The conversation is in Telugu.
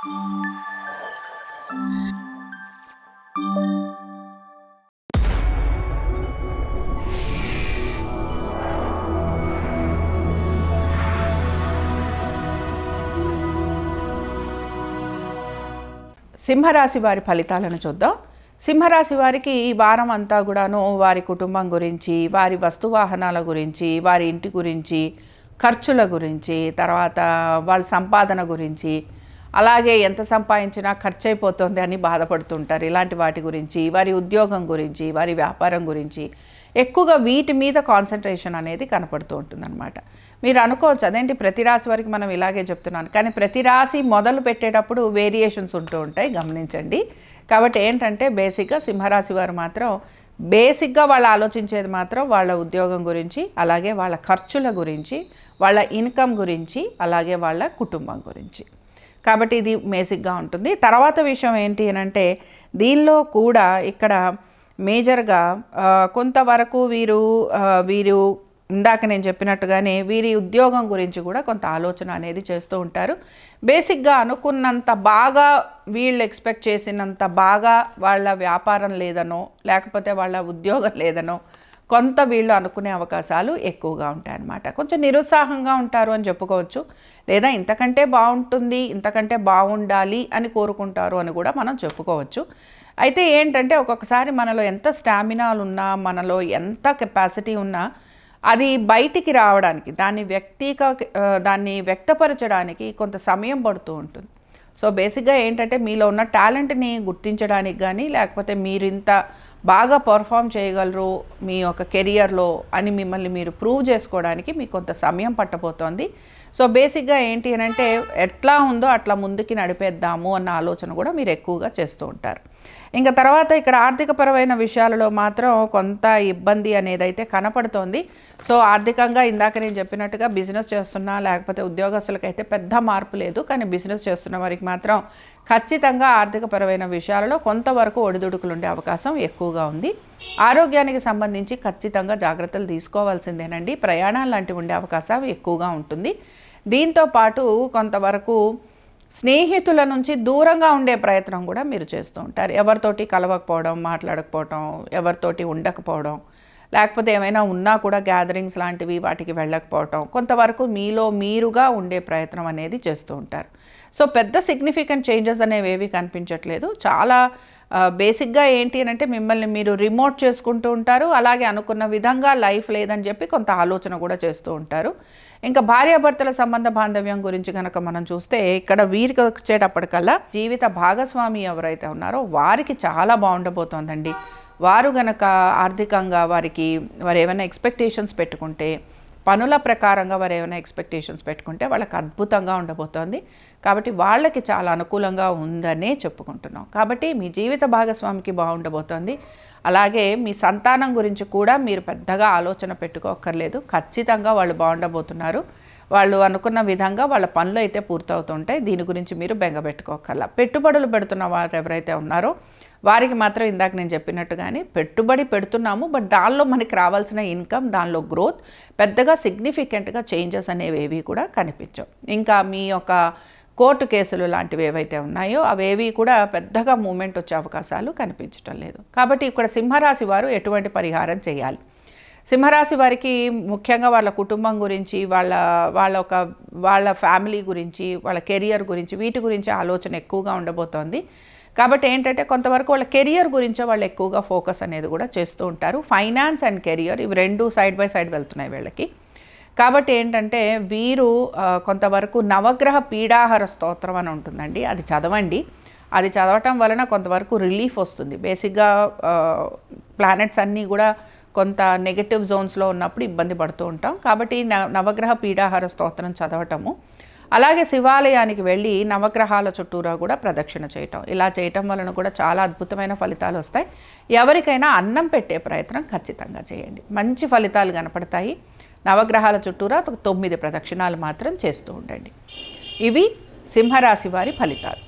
సింహరాశి వారి ఫలితాలను చూద్దాం. సింహరాశి వారికి ఈ వారం అంతా కూడాను వారి కుటుంబం గురించి వారి వస్తువాహనాల గురించి వారి ఇంటి గురించి ఖర్చుల గురించి తర్వాత వాళ్ళ సంపాదన గురించి అలాగే ఎంత సంపాదించినా ఖర్చు అయిపోతుంది అని బాధపడుతుంటారు. ఇలాంటి వాటి గురించి వారి ఉద్యోగం గురించి వారి వ్యాపారం గురించి ఎక్కువగా వీటి మీద కాన్సన్ట్రేషన్ అనేది కనపడుతూ ఉంటుందన్నమాట మీరు అనుకోవచ్చు అదేంటి ప్రతి రాశి వారికి మనం ఇలాగే చెప్తున్నాను కానీ ప్రతి రాశి మొదలు పెట్టేటప్పుడు వేరియేషన్స్ ఉంటూ ఉంటాయి గమనించండి. కాబట్టి ఏంటంటే బేసిక్గా సింహరాశి వారు మాత్రం బేసిక్గా వాళ్ళు ఆలోచించేది మాత్రం వాళ్ళ ఉద్యోగం గురించి అలాగే వాళ్ళ ఖర్చుల గురించి వాళ్ళ ఇన్కమ్ గురించి అలాగే వాళ్ళ కుటుంబం గురించి. కాబట్టి ఇది బేసిక్గా ఉంటుంది. తర్వాత విషయం ఏంటి అని అంటే దీనిలో కూడా ఇక్కడ మేజర్గా కొంతవరకు వీరు వీరు ఇందాక నేను చెప్పినట్టుగానే వీరి ఉద్యోగం గురించి కూడా కొంత ఆలోచన అనేది చేస్తూ ఉంటారు. బేసిక్గా అనుకున్నంత బాగా వీళ్ళు ఎక్స్పెక్ట్ చేసినంత బాగా వాళ్ళ వ్యాపారం లేదనో లేకపోతే వాళ్ళ ఉద్యోగం లేదనో కొంత వీళ్ళు అనుకునే అవకాశాలు ఎక్కువగా ఉంటాయన్నమాట. కొంచెం నిరుత్సాహంగా ఉంటారు అని చెప్పుకోవచ్చు. లేదా ఇంతకంటే బాగుంటుంది ఇంతకంటే బాగుండాలి అని కోరుకుంటారు అని కూడా మనం చెప్పుకోవచ్చు. అయితే ఏంటంటే ఒక్కొక్కసారి మనలో ఎంత స్టామినాలు ఉన్నా మనలో ఎంత కెపాసిటీ ఉన్నా అది బయటికి రావడానికి దాన్ని వ్యక్తిక దాన్ని వ్యక్తపరచడానికి కొంత సమయం పడుతూ ఉంటుంది. సో బేసిక్గా ఏంటంటే మీలో ఉన్న టాలెంట్ని గుర్తించడానికి కానీ లేకపోతే మీరు ఇంత బాగా పర్ఫామ్ చేయగలరు మీ యొక్క కెరియర్లో అని మిమ్మల్ని మీరు ప్రూవ్ చేసుకోవడానికి మీకు కొంత సమయం పట్టబోతోంది. సో బేసిక్గా ఏంటి అని అంటే ఎట్లా ఉందో అట్లా ముందుకి నడిపేద్దాము అన్న ఆలోచన కూడా మీరు ఎక్కువగా చేస్తూ ఉంటారు. ఇంకా తర్వాత ఇక్కడ ఆర్థికపరమైన విషయాలలో మాత్రం కొంత ఇబ్బంది అనేది అయితే కనపడుతోంది. సో ఆర్థికంగా ఇందాక నేను చెప్పినట్టుగా బిజినెస్ చేస్తున్నా లేకపోతే ఉద్యోగస్తులకైతే పెద్ద మార్పు లేదు. కానీ బిజినెస్ చేస్తున్న వారికి మాత్రం ఖచ్చితంగా ఆర్థికపరమైన విషయాలలో కొంతవరకు ఒడిదుడుకులు ఉండే అవకాశం ఎక్కువగా ఉంది. ఆరోగ్యానికి సంబంధించి ఖచ్చితంగా జాగ్రత్తలు తీసుకోవాల్సిందేనండి. ప్రయాణాలు లాంటివి ఉండే అవకాశం ఎక్కువగా ఉంటుంది. దీంతో పాటు కొంతవరకు స్నేహితుల నుంచి దూరంగా ఉండే ప్రయత్నం కూడా మీరు చేస్తూ ఉంటారు. ఎవరితోటి కలవకపోవడం మాట్లాడకపోవడం ఎవరితోటి ఉండకపోవడం లేకపోతే ఏమైనా ఉన్నా కూడా గ్యాదరింగ్స్ లాంటివి వాటికి వెళ్ళకపోవటం కొంతవరకు మీలో మీరుగా ఉండే ప్రయత్నం అనేది చేస్తూ ఉంటారు. సో పెద్ద సిగ్నిఫికెంట్ చేంజెస్ అనేవి ఏవి కనిపించట్లేదు. చాలా బేసిక్గా ఏంటి అని అంటే మిమ్మల్ని మీరు రిమోట్ చేసుకుంటూ ఉంటారు. అలాగే అనుకున్న విధంగా లైఫ్ లేదని చెప్పి కొంత ఆలోచన కూడా చేస్తూ ఉంటారు. ఇంకా భార్యాభర్తల సంబంధ బాంధవ్యం గురించి కనుక మనం చూస్తే ఇక్కడ వీరికి వచ్చేటప్పటికల్లా జీవిత భాగస్వామి ఎవరైతే ఉన్నారో వారికి చాలా బాగుండబోతోందండి. వారు గనక ఆర్థికంగా వారికి వారు ఏమైనా ఎక్స్పెక్టేషన్స్ పెట్టుకుంటే పనుల ప్రకారంగా వారు ఏమైనా ఎక్స్పెక్టేషన్స్ పెట్టుకుంటే వాళ్ళకి అద్భుతంగా ఉండబోతోంది. కాబట్టి వాళ్ళకి చాలా అనుకూలంగా ఉందనే చెప్పుకుంటున్నాం. కాబట్టి మీ జీవిత భాగస్వామికి బాగుండబోతోంది. అలాగే మీ సంతానం గురించి కూడా మీరు పెద్దగా ఆలోచన పెట్టుకోక్కర్లేదు. ఖచ్చితంగా వాళ్ళు బాగుండబోతున్నారు. వాళ్ళు అనుకున్న విధంగా వాళ్ళ పనులు అయితే పూర్తవుతుంటాయి. దీని గురించి మీరు బెంగ బెంగపెట్టుకోకర్లా పెట్టుబడులు పెడుతున్న వారు ఎవరైతే ఉన్నారో వారికి మాత్రం ఇందాక నేను చెప్పినట్టుగానే పెట్టుబడి పెడుతున్నాము బట్ దానిలో మనకి రావాల్సిన ఇన్కమ్ దానిలో గ్రోత్ పెద్దగా సిగ్నిఫికెంట్గా చేంజెస్ అనేవి ఏవి కూడా కనిపించవు. ఇంకా మీ యొక్క కోర్టు కేసులు లాంటివి ఏవైతే ఉన్నాయో అవేవి కూడా పెద్దగా మూమెంట్ వచ్చే అవకాశాలు కనిపించటం లేదు. కాబట్టి ఇక్కడ సింహరాశి వారు ఎటువంటి పరిహారం చేయాలి? సింహరాశి వారికి ముఖ్యంగా వాళ్ళ కుటుంబం గురించి వాళ్ళ వాళ్ళ ఒక వాళ్ళ ఫ్యామిలీ గురించి వాళ్ళ కెరియర్ గురించి వీటి గురించి ఆలోచన ఎక్కువగా ఉండబోతోంది. కాబట్టి ఏంటంటే కొంతవరకు వాళ్ళ కెరియర్ గురించే వాళ్ళు ఎక్కువగా ఫోకస్ అనేది కూడా చేస్తూ ఉంటారు. ఫైనాన్స్ అండ్ కెరియర్ ఇవి రెండు సైడ్ బై సైడ్ వెళ్తున్నాయి వీళ్ళకి. కాబట్టి ఏంటంటే వీరు కొంతవరకు నవగ్రహ పీడాహార స్తోత్రం అని ఉంటుందండి. అది చదవండి. అది చదవటం వలన కొంతవరకు రిలీఫ్ వస్తుంది. బేసిక్గా ప్లానెట్స్ అన్నీ కూడా కొంత నెగటివ్ జోన్స్లో ఉన్నప్పుడు ఇబ్బంది పడుతూ ఉంటాం. కాబట్టి న నవగ్రహ పీడాహార స్తోత్రం చదవటము అలాగే శివాలయానికి వెళ్ళి నవగ్రహాల చుట్టూరా కూడా ప్రదక్షిణ చేయటం. ఇలా చేయటం వలన కూడా చాలా అద్భుతమైన ఫలితాలు వస్తాయి. ఎవరికైనా అన్నం పెట్టే ప్రయత్నం ఖచ్చితంగా చేయండి. మంచి ఫలితాలు కనపడతాయి. నవగ్రహాల చుట్టూరా ఒక తొమ్మిది ప్రదక్షిణాలు మాత్రం చేస్తూ ఉండండి. ఇవి సింహరాశి వారి ఫలితాలు.